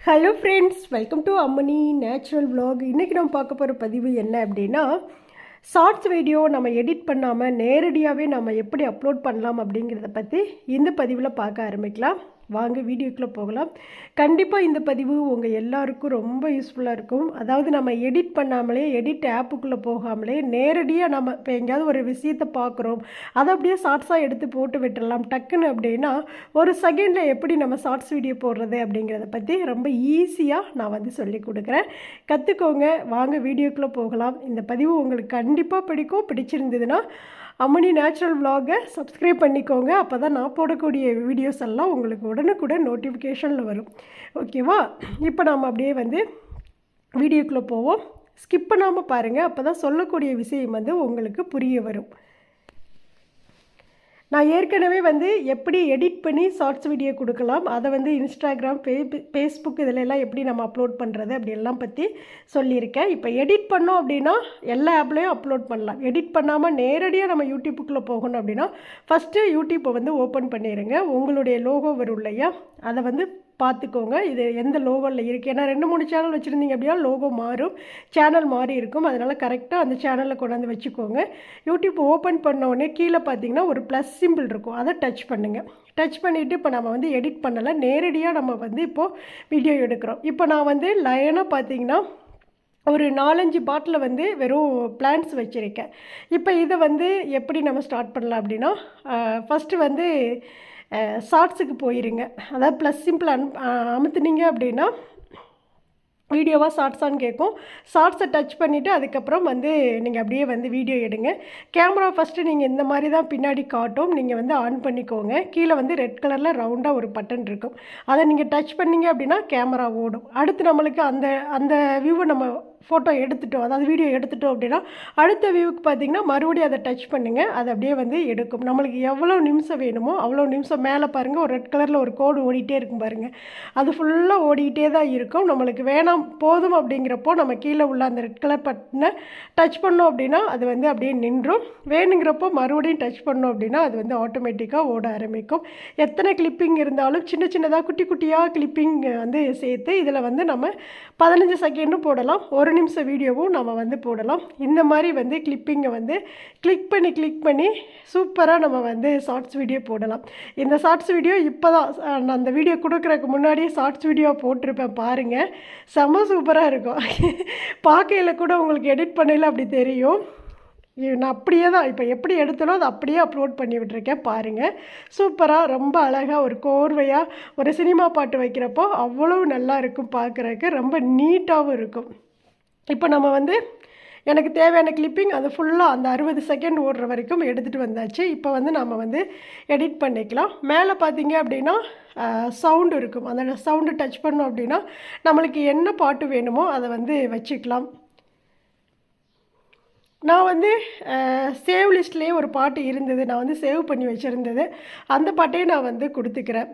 Hello friends welcome to Ammani natural vlog இன்றைக்கி நம்ம பார்க்க போகிற பதிவு என்ன அப்படின்னா ஷார்ட்ஸ் வீடியோ நம்ம எடிட் பண்ணாமல் நேரடியாகவே நம்ம எப்படி அப்லோட் பண்ணலாம் அப்படிங்கிறத பற்றி இந்த பதிவில் பார்க்க ஆரம்பிக்கலாம். வாங்க வீடியோக்குள்ளே போகலாம். கண்டிப்பாக இந்த பதிவு உங்கள் எல்லாருக்கும் ரொம்ப யூஸ்ஃபுல்லாக இருக்கும். அதாவது நம்ம எடிட் பண்ணாமலே எடிட் ஆப்புக்குள்ளே போகாமலே நேரடியாக நம்ம இப்போ எங்கேயாவது ஒரு விஷயத்தை பார்க்குறோம் அதை அப்படியே ஷார்ட்ஸாக எடுத்து போட்டு விட்டுடலாம் டக்குன்னு அப்படின்னா ஒரு செகண்டில் எப்படி நம்ம ஷார்ட்ஸ் வீடியோ போடுறது அப்படிங்கிறத பற்றி ரொம்ப ஈஸியாக நான் வந்து சொல்லி கொடுக்குறேன். கற்றுக்கோங்க வாங்க வீடியோக்குள்ளே போகலாம். இந்த பதிவு உங்களுக்கு கண்டிப்பாக பிடிக்கும். பிடிச்சிருந்ததுன்னா அம்மணி நேச்சுரல் விலாகை சப்ஸ்கிரைப் பண்ணிக்கோங்க. அப்போ தான் நான் போடக்கூடிய வீடியோஸ் எல்லாம் உங்களுக்கு உடனுக்குடன் நோட்டிஃபிகேஷனில் வரும். ஓகேவா இப்போ நாம் அப்படியே வந்து வீடியோக்குள்ளே போவோம். ஸ்கிப் பண்ணாமல் பாருங்கள் அப்போ தான் சொல்லக்கூடிய விஷயம் வந்து உங்களுக்கு புரிய வரும். நான் ஏற்கனவே வந்து எப்படி எடிட் பண்ணி ஷார்ட்ஸ் வீடியோ கொடுக்கலாம் அதை வந்து இன்ஸ்டாகிராம் ஃபே ஃபேஸ்புக் இதிலெல்லாம் எப்படி நம்ம அப்லோட் பண்ணுறது அப்படி எல்லாம் பற்றி சொல்லியிருக்கேன். இப்போ எடிட் பண்ணோம் அப்படின்னா எல்லா ஆப்லேயும் அப்லோட் பண்ணலாம். எடிட் பண்ணாமல் நேரடியாக நம்ம யூடியூப்புக்குள்ளே போகணும் அப்படின்னா ஃபஸ்ட்டு யூடியூப்பை வந்து ஓப்பன் பண்ணிடுங்க உங்களுடைய லோகோ வரும் இல்லையா? அதை வந்து பார்த்துக்கோங்க. இது எந்த லோகோவில் இருக்குது ஏன்னா ரெண்டு மூணு சேனல் வச்சுருந்தீங்க அப்படின்னா லோகோ மாறும் சேனல் மாறி இருக்கும். அதனால் கரெக்டாக அந்த சேனலில் கொண்டாந்து வச்சுக்கோங்க. யூடியூப் ஓப்பன் பண்ண உடனே கீழே பார்த்தீங்கன்னா ஒரு ப்ளஸ் சிம்பிள் இருக்கும். அதை டச் பண்ணுங்கள் டச் பண்ணிவிட்டு இப்போ நம்ம வந்து எடிட் பண்ணலை. நேரடியாக நம்ம வந்து இப்போது வீடியோ எடுக்கிறோம். இப்போ நான் வந்து லைனாக பார்த்தீங்கன்னா ஒரு நாலஞ்சு பாட்டில் வந்து வெறும் பிளான்ட்ஸ் வச்சுருக்கேன். இப்போ இதை வந்து எப்படி நம்ம ஸ்டார்ட் பண்ணலாம் அப்படின்னா ஃபஸ்ட்டு வந்து ஷார்ட்ஸுக்கு போயிருங்க. அதாவது ப்ளஸ் சிம்பிள் அனு அமுத்துனீங்க அப்படின்னா வீடியோவாக ஷார்ட்ஸான்னு கேட்கும் ஷார்ட்ஸை டச் பண்ணிவிட்டு அதுக்கப்புறம் வந்து நீங்கள் அப்படியே வந்து வீடியோ எடுங்க. கேமரா ஃபஸ்ட்டு நீங்கள் இந்த மாதிரி தான் பின்னாடி காட்டும். நீங்கள் வந்து ஆன் பண்ணிக்கோங்க. கீழே வந்து ரெட் கலரில் ரவுண்டாக ஒரு பட்டன் இருக்கும். அதை நீங்கள் டச் பண்ணீங்க அப்படின்னா கேமரா ஓடும். அடுத்து நம்மளுக்கு அந்த அந்த வியூவை நம்ம ஃபோட்டோ எடுத்துட்டோம். அதாவது வீடியோ எடுத்துட்டோம் அப்படின்னா அடுத்த வியூவுக்கு பார்த்தீங்கன்னா மறுபடியும் அதை டச் பண்ணுங்கள் அது அப்படியே வந்து எடுக்கும். நம்மளுக்கு எவ்வளோ நிமிஷம் வேணுமோ அவ்வளோ நிமிஷம் மேலே பாருங்கள் ஒரு ரெட் கலரில் ஒரு கோடு ஓடிட்டே இருக்கும் பாருங்கள் அது ஃபுல்லாக ஓடிக்கிட்டே தான் இருக்கும். நம்மளுக்கு வேணாம் போதும் அப்படிங்கிறப்போ நம்ம கீழே உள்ள அந்த ரெட் கலர் பட்டனை டச் பண்ணோம் அப்படின்னா அது வந்து அப்படியே நின்றும். வேணுங்கிறப்போ மறுபடியும் டச் பண்ணோம் அப்படின்னா அது வந்து ஆட்டோமேட்டிக்காக ஓட ஆரம்பிக்கும். எத்தனை கிளிப்பிங் இருந்தாலும் சின்ன சின்னதாக குட்டி குட்டியாக கிளிப்பிங் வந்து சேர்த்து இதில் வந்து நம்ம பதினஞ்சு செகண்டும் போடலாம். ஒரு நிமிஷம் வீடியோவும் நம்ம வந்து போடலாம். இந்த மாதிரி வந்து கிளிப்பிங்கை வந்து கிளிக் பண்ணி கிளிக் பண்ணி சூப்பராக நம்ம வந்து ஷார்ட்ஸ் வீடியோ போடலாம். இந்த ஷார்ட்ஸ் வீடியோ இப்போ தான் நான் அந்த வீடியோ கொடுக்குறதுக்கு முன்னாடியே ஷார்ட்ஸ் வீடியோ போட்டிருப்பேன் பாருங்கள் செம்ம சூப்பராக இருக்கும். பார்க்கையில் கூட உங்களுக்கு எடிட் பண்ணல அப்படி தெரியும். நான் அப்படியே தான் இப்போ எப்படி எடுத்தனோ அதை அப்படியே அப்லோட் பண்ணி விட்டுருக்கேன் பாருங்கள் சூப்பராக ரொம்ப அழகாக ஒரு கோர்வையாக ஒரு சினிமா பாட்டு வைக்கிறப்போ அவ்வளோ நல்லா இருக்கும் பார்க்குறதுக்கு. ரொம்ப நீட்டாகவும் இருக்கும். இப்போ நம்ம வந்து எனக்கு தேவையான கிளிப்பிங் அது ஃபுல்லாக அந்த அறுபது செகண்ட் ஓடுற வரைக்கும் எடுத்துகிட்டு வந்தாச்சு. இப்போ வந்து நம்ம வந்து எடிட் பண்ணிக்கலாம். மேலே பார்த்தீங்க அப்படின்னா சவுண்டு இருக்கும். அந்த சவுண்டு டச் பண்ணோம் அப்படின்னா நம்மளுக்கு என்ன பாட்டு வேணுமோ அதை வந்து வச்சுக்கலாம். நான் வந்து சேவ் லிஸ்ட்லேயே ஒரு பாட்டு இருந்தது. நான் வந்து சேவ் பண்ணி வச்சுருந்தது. அந்த பாட்டையும் நான் வந்து கொடுத்துக்கிறேன்.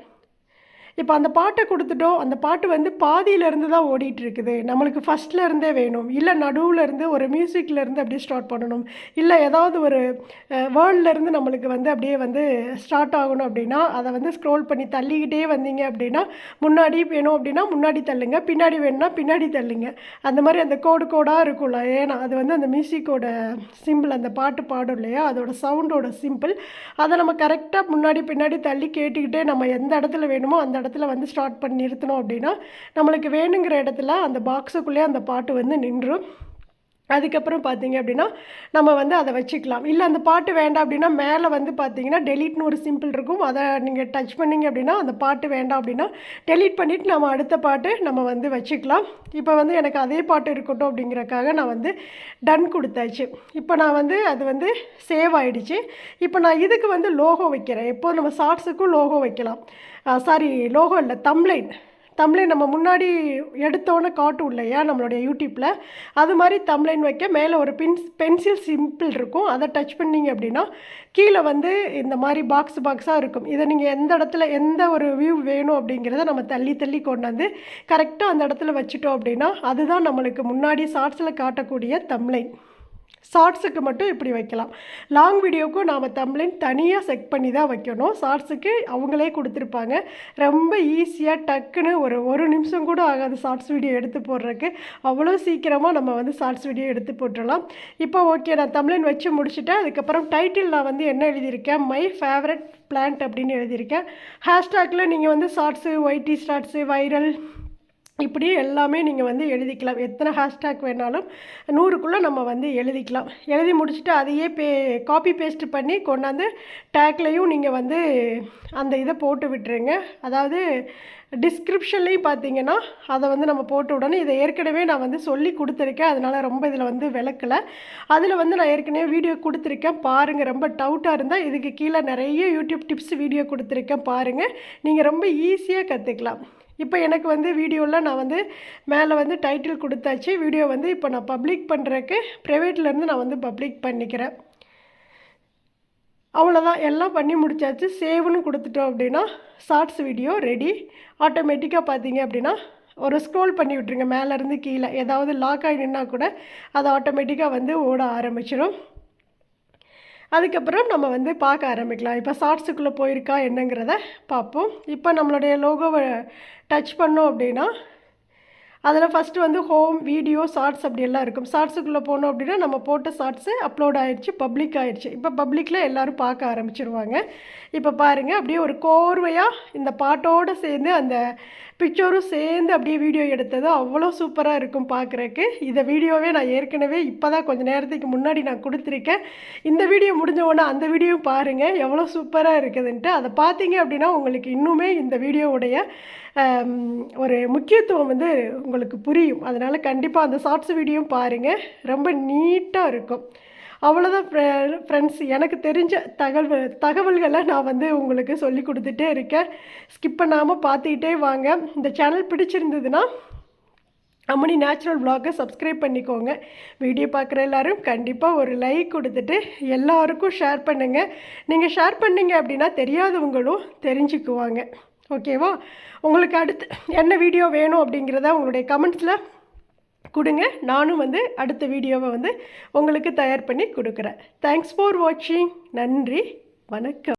இப்போ அந்த பாட்டை கொடுத்துட்டோம். அந்த பாட்டு வந்து பாதியிலேருந்து தான் ஓடிட்டுருக்குது. நம்மளுக்கு ஃபஸ்ட்லேருந்தே வேணும். இல்லை நடுவில் இருந்து ஒரு மியூசிக்லேருந்து அப்படியே ஸ்டார்ட் பண்ணணும். இல்லை ஏதாவது ஒரு வேர்ல்ட்லேருந்து நம்மளுக்கு வந்து அப்படியே வந்து ஸ்டார்ட் ஆகணும் அப்படின்னா அதை வந்து ஸ்க்ரோல் பண்ணி தள்ளிக்கிட்டே வந்தீங்க அப்படின்னா முன்னாடி வேணும் அப்படின்னா முன்னாடி தள்ளுங்க. பின்னாடி வேணும்னா பின்னாடி தள்ளுங்க. அந்த மாதிரி அந்த கோடு கோடாக இருக்கும்ல. ஏன்னா அது வந்து அந்த மியூசிக்கோட சிம்பிள் அந்த பாட்டு பாடும் இல்லையா? அதோட சவுண்டோட சிம்பிள் அதை நம்ம கரெக்டாக முன்னாடி பின்னாடி தள்ளி கேட்டுக்கிட்டே நம்ம எந்த இடத்துல வேணுமோ அந்த இடத்துல வந்து ஸ்டார்ட் பண்ணி நிறுத்தினோம் அப்படின்னா நம்மளுக்கு வேணுங்கிற இடத்துல அந்த பாக்ஸுக்குள்ளேயே அந்த பாட்டு வந்து நின்றும். அதுக்கப்புறம் பார்த்தீங்க அப்படின்னா நம்ம வந்து அதை வச்சுக்கலாம். இல்லை அந்த பாட்டு வேண்டாம் அப்படின்னா மேலே வந்து பார்த்தீங்கன்னா டெலீட்னு ஒரு சிம்பிள் இருக்கும். அதை நீங்கள் டச் பண்ணிங்க அப்படின்னா அந்த பாட்டு வேண்டாம் அப்படின்னா டெலீட் பண்ணிவிட்டு நம்ம அடுத்த பாட்டு நம்ம வந்து வச்சுக்கலாம். இப்போ வந்து எனக்கு அதே பாட்டு இருக்கட்டும் அப்படிங்கிறக்காக நான் வந்து டன் கொடுத்தாச்சு. இப்போ நான் வந்து அது வந்து சேவ் ஆகிடுச்சு இப்போ நான் இதுக்கு வந்து லோகோ வைக்கிறேன். எப்போது நம்ம ஷார்ட்ஸுக்கும் லோகோ வைக்கலாம். சாரி லோகோ இல்லை தம்லைன் தம்ப்ளைன் நம்ம முன்னாடி எடுத்தோன்னே காட்டும் இல்லையா நம்மளுடைய யூடியூப்பில் அது மாதிரி தம்ப்ளைன் வைக்க மேலே ஒரு பின்ஸ் பென்சில் சிம்பிள் இருக்கும். அதை டச் பண்ணிங்க அப்படின்னா கீழே வந்து இந்த மாதிரி பாக்ஸ் பாக்ஸாக இருக்கும். இதை நீங்கள் எந்த இடத்துல எந்த ஒரு வியூ வேணும் அப்படிங்கிறத நம்ம தள்ளி தள்ளி கொண்டாந்து கரெக்டாக அந்த இடத்துல வச்சுட்டோம் அப்படின்னா அதுதான் நம்மளுக்கு முன்னாடி ஷார்ட்ஸில் காட்டக்கூடிய தம்ப்ளைன் ஷார்ட்ஸுக்கு மட்டும் இப்படி வைக்கலாம். லாங் வீடியோக்கும் நாம் தம்ப்ளைன் தனியாக செக் பண்ணி தான் வைக்கணும். ஷார்ட்ஸுக்கு அவங்களே கொடுத்துருப்பாங்க. ரொம்ப ஈஸியாக டக்குன்னு ஒரு ஒரு நிமிஷம் கூட ஆகாது ஷார்ட்ஸ் வீடியோ எடுத்து போடுறதுக்கு. அவ்வளோ சீக்கிரமாக நம்ம வந்து ஷார்ட்ஸ் வீடியோ எடுத்து போட்டுடலாம். இப்போ ஓகே நான் தம்ப்ளைன் வச்சு முடிச்சுட்டேன். அதுக்கப்புறம் டைட்டில் நான் வந்து என்ன எழுதியிருக்கேன்? மை ஃபேவரட் பிளான்ட் அப்படின்னு எழுதியிருக்கேன். ஹேஷ்டாகில் நீங்கள் வந்து ஷார்ட்ஸு ஒய்டி ஷார்ட்ஸு வைரல் இப்படி எல்லாமே நீங்கள் வந்து எழுதிக்கலாம். எத்தனை ஹேஷ்டேக் வேணாலும் நூறுக்குள்ளே நம்ம வந்து எழுதிக்கலாம். எழுதி முடிச்சுட்டு அதையே பே காப்பி பேஸ்ட் பண்ணி கொண்டாந்து டேக்லேயும் நீங்கள் வந்து அந்த இதை போட்டு விட்டுருங்க. அதாவது டிஸ்கிரிப்ஷன்லேயும் பார்த்தீங்கன்னா அதை வந்து நம்ம போட்டு விடணும் இதை ஏற்கனவே நான் வந்து சொல்லி கொடுத்துருக்கேன். அதனால் ரொம்ப இதில் வந்து விளக்கலை. அதில் வந்து நான் ஏற்கனவே வீடியோ கொடுத்துருக்கேன். பாருங்கள் ரொம்ப டவுட்டாக இருந்தால் இதுக்கு கீழே நிறைய யூடியூப் டிப்ஸ் வீடியோ கொடுத்துருக்கேன் பாருங்கள் நீங்கள் ரொம்ப ஈஸியாக கற்றுக்கலாம் இப்போ எனக்கு வந்து வீடியோவில் நான் வந்து மேலே வந்து டைட்டில் கொடுத்தாச்சு. வீடியோ வந்து இப்போ நான் பப்ளிக் பண்ணுறக்கு ப்ரைவேட்லேருந்து நான் வந்து பப்ளிக் பண்ணிக்கிறேன். அவ்வளோதான் எல்லாம் பண்ணி முடிச்சாச்சு. சேவ்னு கொடுத்துட்டோம் அப்படின்னா ஷார்ட்ஸ் வீடியோ ரெடி ஆட்டோமேட்டிக்காக பார்த்தீங்க அப்படின்னா ஒரு ஸ்க்ரோல் பண்ணி விட்ருங்க மேலேருந்து கீழே. ஏதாவது லாக் ஆகி நின்னா கூட அது ஆட்டோமேட்டிக்காக வந்து ஓட ஆரம்பிச்சிடும் அதுக்கப்புறம் நம்ம வந்து பார்க்க ஆரம்பிக்கலாம். இப்போ ஷார்ட்ஸுக்குள்ளே போயிருக்கா என்னங்கிறத பார்ப்போம். இப்போ நம்மளுடைய லோகோவை டச் பண்ணோம் அப்படின்னா அதில் ஃபஸ்ட்டு வந்து ஹோம் வீடியோ ஷார்ட்ஸ் அப்படியெல்லாம் இருக்கும். ஷார்ட்ஸுக்குள்ளே போனோம் அப்படின்னா நம்ம போட்ட ஷார்ட்ஸு அப்லோட் ஆகிடுச்சு பப்ளிக் ஆகிடுச்சு இப்போ பப்ளிக்கில் எல்லோரும் பார்க்க ஆரம்பிச்சிருவாங்க. இப்போ பாருங்கள் அப்படியே ஒரு கோர்வையாக இந்த பாட்டோடு சேர்ந்து அந்த பிக்சரும் சேர்ந்து அப்படியே வீடியோ எடுத்தது. அவ்வளோ சூப்பராக இருக்கும் பார்க்குறக்கு இந்த வீடியோவே நான் ஏற்கனவே இப்போ தான் கொஞ்சம் நேரத்துக்கு முன்னாடி நான் கொடுத்துருக்கேன். இந்த வீடியோ முடிஞ்ச உடனே அந்த வீடியோ பாருங்கள் எவ்வளோ சூப்பராக இருக்குதுன்ட்டு. அதை பார்த்தீங்க அப்படின்னா உங்களுக்கு இன்னுமே இந்த வீடியோவுடைய ஒரு முக்கியத்துவம் வந்து உங்களுக்கு புரியும். அதனால் கண்டிப்பாக அந்த ஷார்ட்ஸ் வீடியோவும் பாருங்கள் ரொம்ப நீட்டாக இருக்கும். அவ்வளோதான் ஃப்ரெண்ட்ஸ் எனக்கு தெரிஞ்ச தகவல் தகவல்களை நான் வந்து உங்களுக்கு சொல்லி கொடுத்துட்டே இருக்கேன். ஸ்கிப் பண்ணாமல் பார்த்துக்கிட்டே வாங்க. இந்த சேனல் பிடிச்சிருந்ததுன்னா அம்மனி நேச்சுரல் வ்ளாகை சப்ஸ்கிரைப் பண்ணிக்கோங்க. வீடியோ பார்க்குற எல்லோரும் கண்டிப்பாக ஒரு லைக் கொடுத்துட்டு எல்லாருக்கும் ஷேர் பண்ணுங்கள் நீங்கள் ஷேர் பண்ணிங்க அப்படின்னா தெரியாதவங்களும் தெரிஞ்சுக்குவாங்க. ஓகேவா உங்களுக்கு அடுத்து என்ன வீடியோ வேணும் அப்படிங்கிறத உங்களுடைய கமெண்ட்ஸில் கொடுங்க. நானும் வந்து அடுத்த வீடியோவை வந்து உங்களுக்கு தயார் பண்ணி கொடுக்குறேன். தேங்க்ஸ் ஃபார் வாட்சிங் நன்றி. வணக்கம்.